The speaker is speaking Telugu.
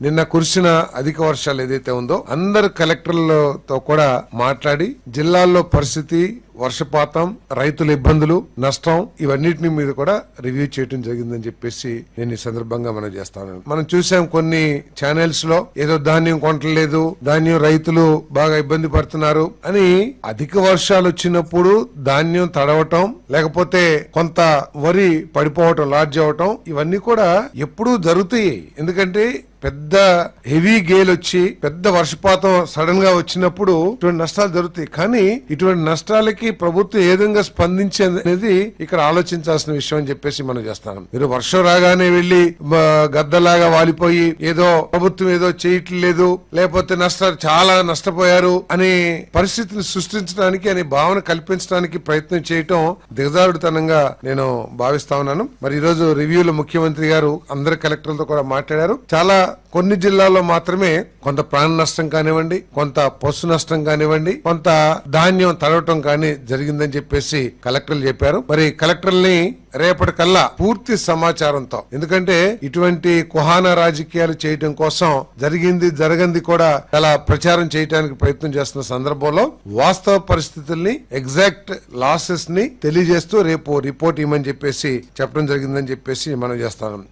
నిన్న కురిసిన అధిక వర్షాలు ఏదైతే ఉందో అందరు కలెక్టర్లతో కూడా మాట్లాడి జిల్లాల్లో పరిస్థితి వర్షపాతం రైతుల ఇబ్బందులు నష్టం ఇవన్నిటిని మీద కూడా రివ్యూ చేయడం జరిగిందని చెప్పేసి నేను ఈ సందర్భంగా మనం చేస్తాను. మనం చూసాం కొన్ని ఛానల్స్లో ఏదో ధాన్యం కొనట్లేదు ధాన్యం రైతులు బాగా ఇబ్బంది పడుతున్నారు అని అధిక వర్షాలు వచ్చినప్పుడు ధాన్యం తడవటం లేకపోతే కొంత వరి పడిపోవటం లాడ్జ్ అవటం ఇవన్నీ కూడా ఎప్పుడూ జరుగుతాయి. ఎందుకంటే పెద్ద హెవీ గేల్ వచ్చి పెద్ద వర్షపాతం సడన్గా వచ్చినప్పుడు ఇటువంటి నష్టాలు జరుగుతాయి. కానీ ఇటువంటి నష్టాలకి ప్రభుత్వం ఏ విధంగా స్పందించేది ఇక్కడ ఆలోచించాల్సిన విషయం అని చెప్పేసి మనం చేస్తాం. మీరు వర్షం రాగానే వెళ్ళి గద్దలాగా వాలిపోయి ఏదో ప్రభుత్వం ఏదో చేయట్లేదు లేకపోతే నష్టాలు చాలా నష్టపోయారు అనే పరిస్థితిని సృష్టించడానికి అనే భావన కల్పించడానికి ప్రయత్నం చేయటం దిగజారుడుతనంగా నేను భావిస్తా ఉన్నాను. మరి ఈరోజు రివ్యూలో ముఖ్యమంత్రి గారు అందరు కలెక్టర్లతో కూడా మాట్లాడారు. చాలా కొన్ని జిల్లాల్లో మాత్రమే కొంత ప్రాణ నష్టం కానివ్వండి కొంత పశు నష్టం కానివ్వండి కొంత ధాన్యం తడవటం కానీ జరిగిందని చెప్పేసి కలెక్టర్లు చెప్పారు. మరి కలెక్టర్ని రేపటికల్లా పూర్తి సమాచారంతో ఎందుకంటే ఇటువంటి కుహాన రాజకీయాలు చేయటం కోసం జరిగింది జరగంది కూడా చాలా ప్రచారం చేయడానికి ప్రయత్నం చేస్తున్న సందర్భంలో వాస్తవ పరిస్థితుల్ని ఎగ్జాక్ట్ లాసెస్ని తెలియజేస్తూ రేపు రిపోర్ట్ ఇవ్వమని చెప్పేసి చెప్పడం జరిగిందని చెప్పేసి మనం చేస్తాం.